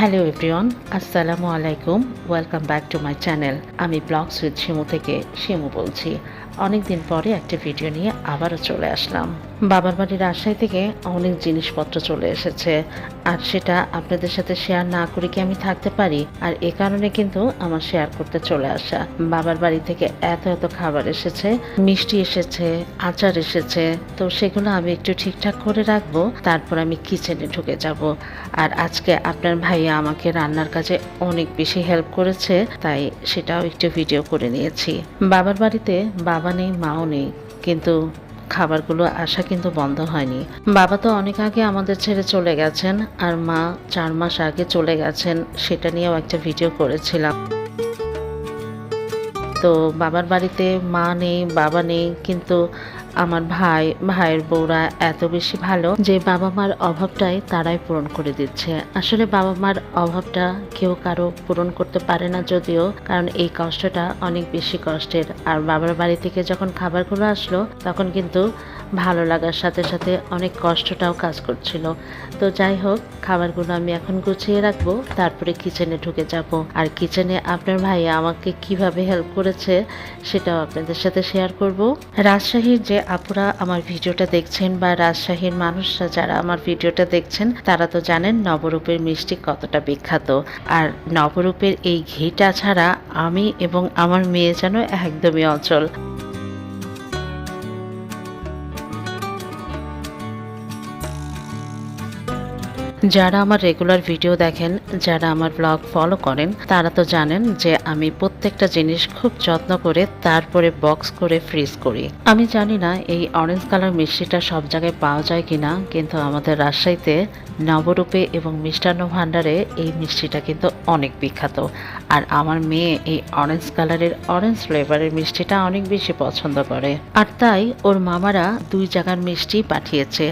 Hello everyone আসসালামু আলাইকুম welcome back to my channel আমি ব্লগস উইথ শিমু থেকে শিমু বলছি। অনেক দিন পরে একটা ভিডিও নিয়ে আবারও চলে আসলাম। বাবার বাড়ির রাজশাহী থেকে অনেক জিনিসপত্র চলে এসেছে। আর সেটা আপনাদের সাথে শেয়ার না করে কি আমি থাকতে পারি? আর এ কারণে কিন্তু আমার শেয়ার করতে চলে আসা। বাবার বাড়ি থেকে এত এত খাবার এসেছে, মিষ্টি এসেছে, আচার এসেছে। তো সেগুলো আমি একটু ঠিকঠাক করে রাখব, তারপর আমি কিচেনে ঢুকে যাব। আর আজকে আপনার ভাইয়া আমাকে রান্নার কাজে অনেক বেশি হেল্প করেছে, তাই সেটাও একটু ভিডিও করে নিয়েছি। বাবার বাড়িতে বাবা নেই মাও নেই, কিন্তু খাবারগুলো আসা কিন্তু বন্ধ হয়নি। বাবা তো অনেক আগে আমাদের ছেড়ে চলে গেছেন, আর মা চার মাস আগে চলে গেছেন, সেটা নিয়েও একটা ভিডিও করেছিলাম। তো বাবার বাড়িতে মা নেই, বাবা নেই, কিন্তু আমার ভাই, ভাইয়ের বউরা এত বেশি ভালো যে বাবা মার অভাবটাই তারাই পূরণ করে দিচ্ছে। আসলে বাবা মার অভাবটা কেউ কারও পূরণ করতে পারে না যদিও, কারণ এই কষ্টটা অনেক বেশি কষ্টের। আর বাবার বাড়ি থেকে যখন খাবারগুলো আসলো, তখন কিন্তু ভালো লাগার সাথে সাথে অনেক কষ্টটাও কাজ করছিল। তো যাই হোক, খাবারগুলো আমি এখন গুছিয়ে রাখব, তারপরে কিচেনে ঢুকে যাব। আর কিচেনে আপনার ভাই আমাকে কীভাবে হেল্প করেছে সেটাও আপনাদের সাথে শেয়ার করব। রাজশাহীর যে আপুরা আমার ভিডিওটা দেখছেন বা রাজশাহীর মানুষরা যারা আমার ভিডিওটা দেখছেন, তারা তো জানেন নবরূপের মিষ্টি কতটা বিখ্যাত। আর নবরূপের এই ঘিটা ছাড়া আমি এবং আমার মেয়ে যেন একদমই অচল। যারা আমার রেগুলার ভিডিও দেখেন, যারা আমার ব্লগ ফলো করেন, তারা তো জানেন যে আমি প্রত্যেকটা জিনিস খুব যত্ন করে তারপরে বক্স করে ফ্রিজ করি। আমি জানি না এই অরেঞ্জ কালার মিষ্টিটা সব জায়গায় পাওয়া যায় কিনা, কিন্তু আমাদের রাজশাহীতে নবরূপে এবং মিষ্টান্ন ভাণ্ডারে এই মিষ্টিটা কিন্তু অনেক বিখ্যাত। আর আমার মেয়ে এই অরেঞ্জ কালারের অরেঞ্জ ফ্লেভারের মিষ্টিটা অনেক বেশি পছন্দ করে। আর তাই ওর মামারা দুই জায়গার মিষ্টি পাঠিয়েছে,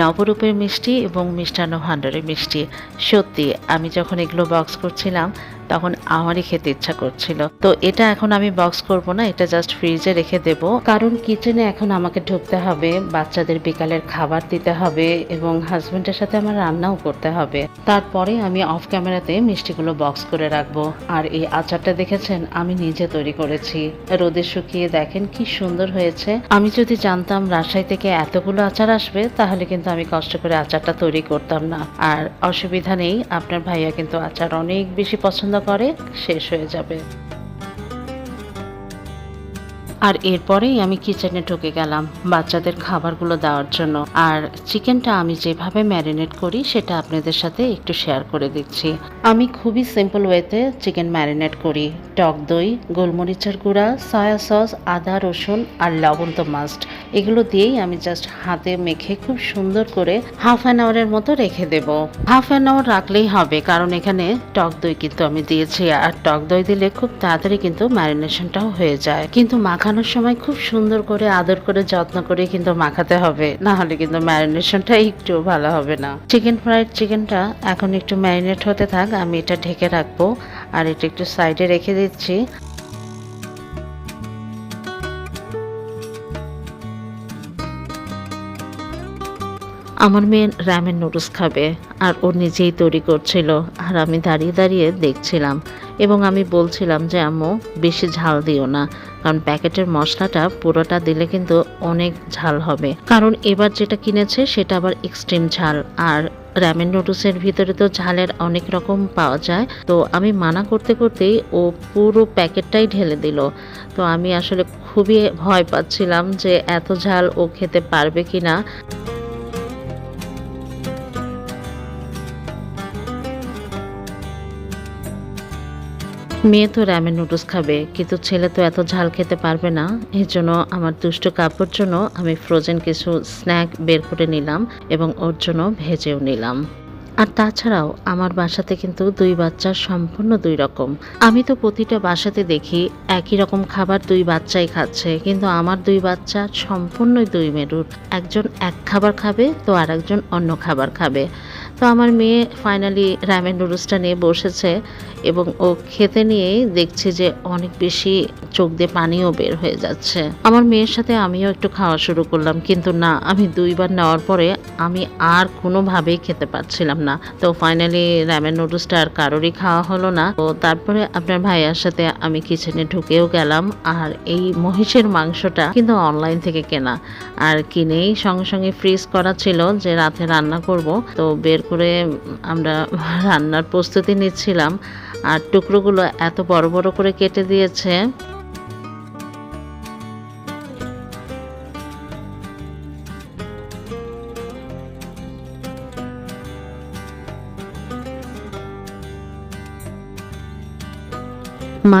নবরূপের মিষ্টি এবং মিষ্টান্ন ভাণ্ডারের মিষ্টি। সত্যি আমি যখন এগুলো বক্স করছিলাম তখন আমারই খেতে ইচ্ছা করছিল। তো এটা এখন আমি বক্স করব না, এটা জাস্ট ফ্রিজে রেখে দেব। কারণ কিচেনে এখন আমাকে ঢুকতে হবে, বাচ্চাদের বিকালের খাবার দিতে হবে এবং হাজবেন্ডের সাথে আমার রান্নাও করতে হবে। তারপরে আমি অফ ক্যামেরাতে মিষ্টিগুলো বক্স করে রাখব। আর এই আচারটা দেখেছেন, আমি নিজে তৈরি করেছি। রোদে শুকিয়ে দেখেন কি সুন্দর হয়েছে। আমি যদি জানতাম রাজশাহী থেকে এতগুলো আচার আসবে, তাহলে কিন্তু আমি কষ্ট করে আচারটা তৈরি করতাম না। আর অসুবিধা নেই, আপনার ভাইয়া কিন্তু আচার অনেক বেশি পছন্দ করে শেষ হয়ে যাবে। আর এরপরেই আমি কিচেনে ঢুকে গেলাম বাচ্চাদের খাবারগুলো দেওয়ার জন্য। আর চিকেনটা আমি যেভাবে ম্যারিনেট করি, সেটা আপনাদের সাথে একটু শেয়ার করে দিচ্ছি। আমি খুবই সিম্পল ওয়েতে চিকেন ম্যারিনেট করি। টক দই, গোলমরিচের গুঁড়া সয়া সস আদা, রসুন আর লবণ তো মাস্ট এগুলো দিয়েই আমি জাস্ট হাতে মেখে খুব সুন্দর করে হাফ অ্যান আওয়ারের মতো রেখে দেব। হাফ অ্যান আওয়ার রাখলেই হবে, কারণ এখানে টক দই কিন্তু আমি দিয়েছি। আর টক দই দিলে খুব তাড়াতাড়ি কিন্তু ম্যারিনেশনটাও হয়ে যায়। কিন্তু মাখানোর সময় খুব সুন্দর করে, আদর করে, যত্ন করে কিন্তু মাখাতে হবে। না হলে কিন্তু ম্যারিনেশনটা একটু ভালো হবে না। চিকেন ফ্রাইড চিকেনটা এখন একটু ম্যারিনেট হতে থাক, আমি এটা ঢেকে রাখব। আর এটা একটু সাইডে রেখে দিচ্ছি। আমার মেয়ে র্যামের নুডলস খাবে আর ও নিজেই তৈরি করছিল আর আমি দাঁড়িয়ে দাঁড়িয়ে দেখছিলাম এবং আমি বলছিলাম যে, আম্মু, বেশি ঝাল দিও না, কারণ প্যাকেটের মশলাটা পুরোটা দিলে কিন্তু অনেক ঝাল হবে। কারণ এবার যেটা কিনেছে সেটা আবার এক্সট্রিম ঝাল আর র্যামেন নুডলসের ভিতরে তো ঝালের অনেক রকম পাওয়া যায়। তো আমি মানা করতে করতেই ও পুরো প্যাকেটটাই ঢেলে দিল। তো আমি আসলে খুবই ভয় পাচ্ছিলাম যে, এত ঝাল ও খেতে পারবে কি না মেয়ে তো র্যামের নুডলস খাবে, কিন্তু ছেলে তো এত ঝাল খেতে পারবে না। এই জন্য আমার দুষ্ট কাপড় জন্য আমি ফ্রোজেন কিছু স্ন্যাক বের করে নিলাম এবং ওর জন্য ভেজেও নিলাম। আর তাছাড়াও আমার বাসাতে কিন্তু দুই বাচ্চা সম্পূর্ণ দুই রকম। আমি তো প্রতিটা বাসাতে দেখি একই রকম খাবার দুই বাচ্চাই খাচ্ছে, কিন্তু আমার দুই বাচ্চা সম্পূর্ণই দুই মেরুর। একজন এক খাবার খাবে তো আর একজন অন্য খাবার খাবে। তো আমার মেয়ে ফাইনালি রামেন নুডলসটা নিয়ে বসেছে এবং ও খেতে নিয়েই দেখছি যে অনেক বেশি চোখ দিয়ে পানিও বের হয়ে যাচ্ছে। আমার মেয়ের সাথে আমিও একটু খাওয়া শুরু করলাম, কিন্তু না, আমি দুইবার নেওয়ার পরে আমি আর কোনোভাবেই খেতে পারছিলাম না। তো ফাইনালি রামেন নুডলসটা আর কারোরই খাওয়া হলো না। তো তারপরে আপনার ভাইয়ার সাথে আমি কিচেনে ঢুকেও গেলাম আর এই মহিষের মাংসটা কিন্তু অনলাইন থেকে কেনা। আর কিনেই সঙ্গে সঙ্গে ফ্রিজ করা ছিল যে রাতে রান্না করব। তো বের করে আমরা রান্নার প্রস্তুতি নিচ্ছিলাম। আর টুকরোগুলো এত বড় বড় করে কেটে দিয়েছে।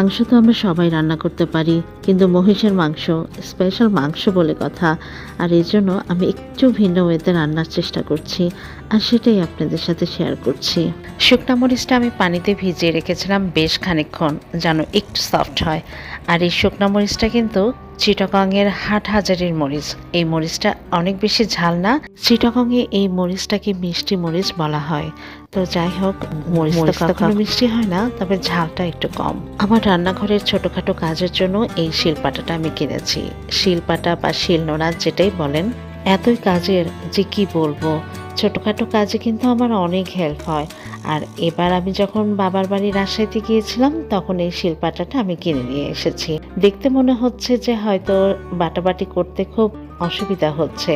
মাংস তো আমরা সবাই রান্না করতে পারি, কিন্তু মহিষের মাংস স্পেশাল মাংস বলে কথা। আর এই জন্য আমি একটু ভিন্ন ওয়েতে রান্নার চেষ্টা করছি, আর সেটাই আপনাদের সাথে শেয়ার করছি। শুকনা মরিচটা আমি পানিতে ভিজিয়ে রেখেছিলাম বেশ খানিকক্ষণ, যেন একটু সফট হয়। আর এই শুকনা মরিচটা কিন্তু চিটাগংয়ের হাট হাজারির মরিচ। এই মরিচটা অনেক বেশি ঝাল না। চিটাগংয়ে এই মরিচটাকে মিষ্টি মরিচ বলা হয়। তো যাই হোক কখনো মিষ্টি হয় না তবে ঝালটা একটু কম। আমার রান্নাঘরের ছোটখাটো কাজের জন্য এই শিলপাটাটা আমি কিনেছি। শিলপাটা বা শিলনোড়া যেটাই বলেন এতই কাজের যে কি বলব? ছোটখাটো কাজে কিন্তু আমার অনেক হেল্প হয়। আর এবার আমি যখন বাবার বাড়ি রাজশাহীতে গিয়েছিলাম, তখন এই শিলপাটাটা আমি কিনে নিয়ে এসেছি। দেখতে মনে হচ্ছে যে হয়তো বাটাবাটি করতে খুব অসুবিধা হচ্ছে,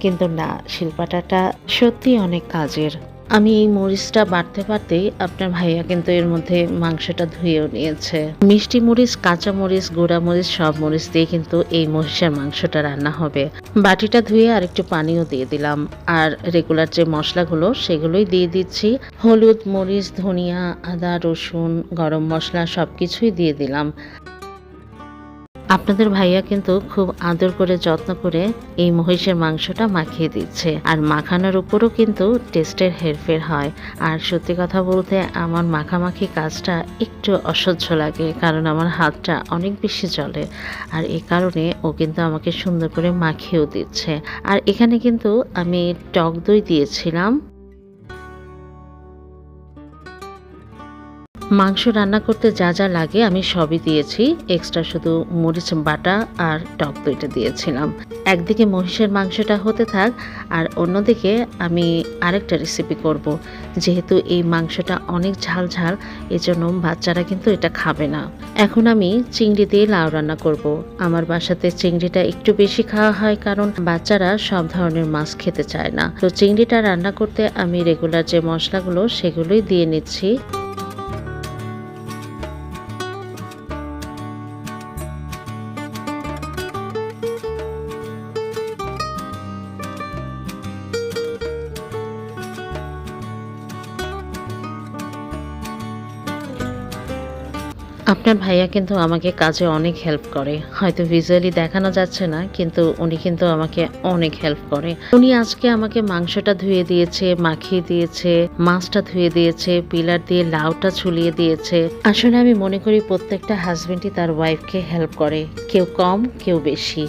কিন্তু না, শিলপাটাটা সত্যি অনেক কাজের। আমি এই মরিচটা বাড়তে বাড়তেই আপনার ভাইয়া কিন্তু এর মধ্যে মাংসটা ধুয়েও নিয়েছে। মিষ্টি মরিচ, কাঁচা মরিচ, গুঁড়া মরিচ, সব মরিচ দিয়ে কিন্তু এই মহিষের মাংসটা রান্না হবে। বাটিটা ধুয়ে আর একটু পানিও দিয়ে দিলাম। আর রেগুলার যে মশলাগুলো, সেগুলোই দিয়ে দিচ্ছি। হলুদ মরিচ, ধনিয়া, আদা, রসুন, গরম মশলা সব কিছুই দিয়ে দিলাম। আপনাদের ভাইয়া কিন্তু খুব আদর করে, যত্ন করে এই মহিষের মাংসটা মাখিয়ে দিচ্ছে। আর মাখানোর উপরও কিন্তু টেস্টের হেরফের হয়। আর সত্যি কথা বলতে আমার মাখামাখি কাজটা একটু অসহ্য লাগে, কারণ আমার হাতটা অনেক বেশি চলে আর এ কারণে ও কিন্তু আমাকে সুন্দর করে মাখিয়েও দিচ্ছে। আর এখানে কিন্তু আমি টক দই দিয়েছিলাম। মাংস রান্না করতে যা যা লাগে আমি সবই দিয়েছি। এক্সট্রা শুধু মরিচ বাটা আর টক দইটা দিয়েছিলাম। একদিকে মহিষের মাংসটা হতে থাক আর অন্যদিকে আমি আরেকটা রেসিপি করব। যেহেতু এই মাংসটা অনেক ঝাল ঝাল, এজন্য বাচ্চারা কিন্তু এটা খাবে না। এখন আমি চিংড়ি দিয়ে লাউ রান্না করব। আমার বাসাতে চিংড়িটা একটু বেশি খাওয়া হয় কারণ বাচ্চারা সব ধরনের মাছ খেতে চায় না। তো চিংড়িটা রান্না করতে আমি রেগুলার যে মশলাগুলো সেগুলোই দিয়ে নিচ্ছি। আপনার ভাইয়া কিন্তু আমাকে কাজে অনেক হেল্প করে। হয়তো ভিজুয়ালি দেখানো যাচ্ছে না, কিন্তু উনি কিন্তু আমাকে অনেক হেল্প করে। উনি আজকে আমাকে মাংসটা ধুয়ে দিয়েছে, মাখিয়ে দিয়েছে, মাছটা ধুয়ে দিয়েছে, পিলার দিয়ে লাউটা ছুলিয়ে দিয়েছে। আসলে আমি মনে করি প্রত্যেকটা হাজবেন্ডই তার ওয়াইফকে হেল্প করে, কেউ কম, কেউ বেশি।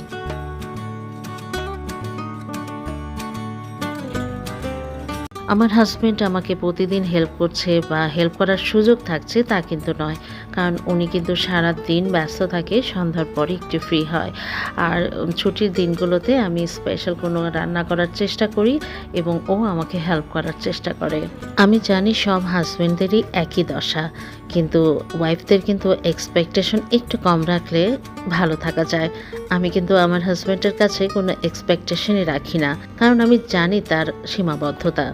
আমার হাজবেন্ড আমাকে প্রতিদিন হেল্প করছে বা হেল্প করার সুযোগ থাকছে তা কিন্তু নয়। কারণ উনি কিন্তু সারা দিন ব্যস্ত থাকে, সন্ধ্যার পরে একটু ফ্রি হয়। আর ছুটির দিনগুলোতে আমি স্পেশাল কোনো রান্না করার চেষ্টা করি এবং ও আমাকে হেল্প করার চেষ্টা করে। আমি জানি সব হাজবেন্ডদেরই একই দশা, কিন্তু ওয়াইফদের কিন্তু এক্সপেকটেশন একটু কম রাখলে ভালো থাকা যায়। আমি কিন্তু আমার হাজব্যান্ডের কাছে কোনো এক্সপেকটেশনই রাখি না, কারণ আমি জানি তার সীমাবদ্ধতা।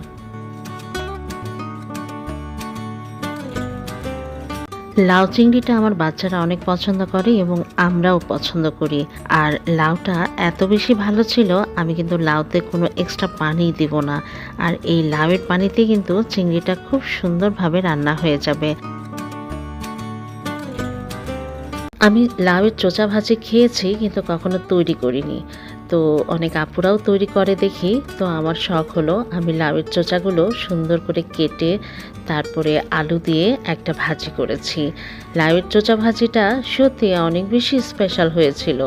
লাউ চিংড়িটা আমার বাচ্চারা অনেক পছন্দ করে এবং আমরাও পছন্দ করি। আর লাউটা এত বেশি ভালো ছিল, আমি কিন্তু লাউতে কোনো এক্সট্রা পানি দিব না। আর এই লাউয়ের পানিতে কিন্তু চিংড়িটা খুব সুন্দরভাবে রান্না হয়ে যাবে। আমি লাউয়ের চোচা ভাজি খেয়েছি, কিন্তু কখনো তৈরি করিনি। তো অনেক আপুরাও তৈরি করে দেখি। তো আমার শখ হলো আমি লাউয়ের চোচাগুলো সুন্দর করে কেটে তারপরে আলু দিয়ে একটা ভাজি করেছি। লাউয়ের চোচা ভাজিটা সত্যি অনেক বেশি স্পেশাল হয়েছিল।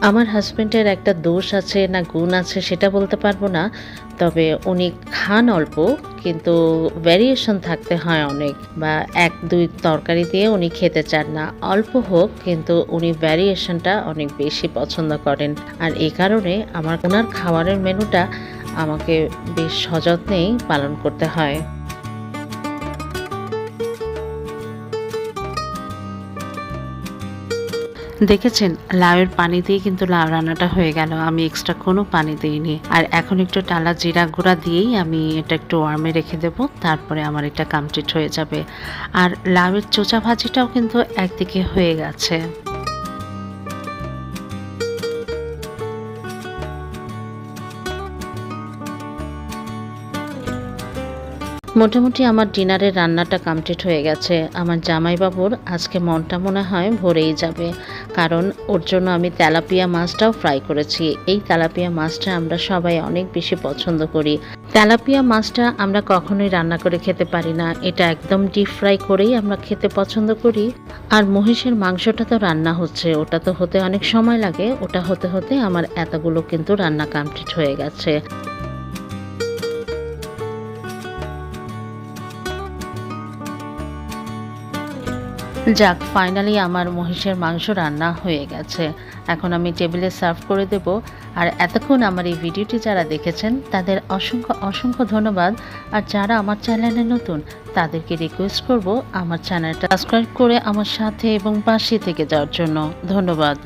আমার হাজব্যান্ডের একটা দোষ আছে না গুণ আছে সেটা বলতে পারব না, তবে উনি খান অল্প, কিন্তু ভ্যারিয়েশন থাকতে হয় অনেক বা এক, দুই তরকারি দিয়ে উনি খেতে চান না। অল্প হোক, কিন্তু উনি ভ্যারিয়েশনটা অনেক বেশি পছন্দ করেন। আর এই কারণে আমার ওনার খাবারের মেনুটা আমাকে বেশ সযত্নেই পালন করতে হয়। দেখেছেন, লাউয়ের পানি দিয়ে কিন্তু লাউ রান্নাটা হয়ে গেল। আমি এক্সট্রা কোনো পানি দিইনি। আর এখন একটু টালা জিরা গুঁড়া দিয়েই আমি এটা একটু ওয়ার্মে রেখে দেব, তারপরে আমার এটা কামপ্লিট হয়ে যাবে। আর লাউয়ের চোচা ভাজিটাও কিন্তু একদিকে হয়ে গেছে। মোটামুটি আমার ডিনারের রান্নাটা কমপ্লিট হয়ে গেছে। আমার জামাইবাবুর আজকে মনটা মনে হয় ভরেই যাবে। কারণ ওর জন্য আমি তেলাপিয়া মাছটাও ফ্রাই করেছি। এই তেলাপিয়া মাছটা আমরা সবাই অনেক বেশি পছন্দ করি। তেলাপিয়া মাছটা আমরা কখনোই রান্না করে খেতে পারি না। এটা একদম ডিপ ফ্রাই করেই আমরা খেতে পছন্দ করি। আর মহিষের মাংসটা তো রান্না হচ্ছে। ওটা তো হতে অনেক সময় লাগে। ওটা হতে হতে আমার এতগুলো কিন্তু রান্না কমপ্লিট হয়ে গেছে। যাক ফাইনালি আমার মহিষের মাংস রান্না হয়ে গেছে। এখন আমি টেবিলে সার্ভ করে দেব। আর এতক্ষণ আমার এই ভিডিওটি যারা দেখেছেন, তাদের অসংখ্য অসংখ্য ধন্যবাদ। আর যারা আমার চ্যানেলে নতুন, তাদেরকে রিকোয়েস্ট করব আমার চ্যানেলটা সাবস্ক্রাইব করে আমার সাথে এবং পাশে থেকে যাওয়ার জন্য। ধন্যবাদ।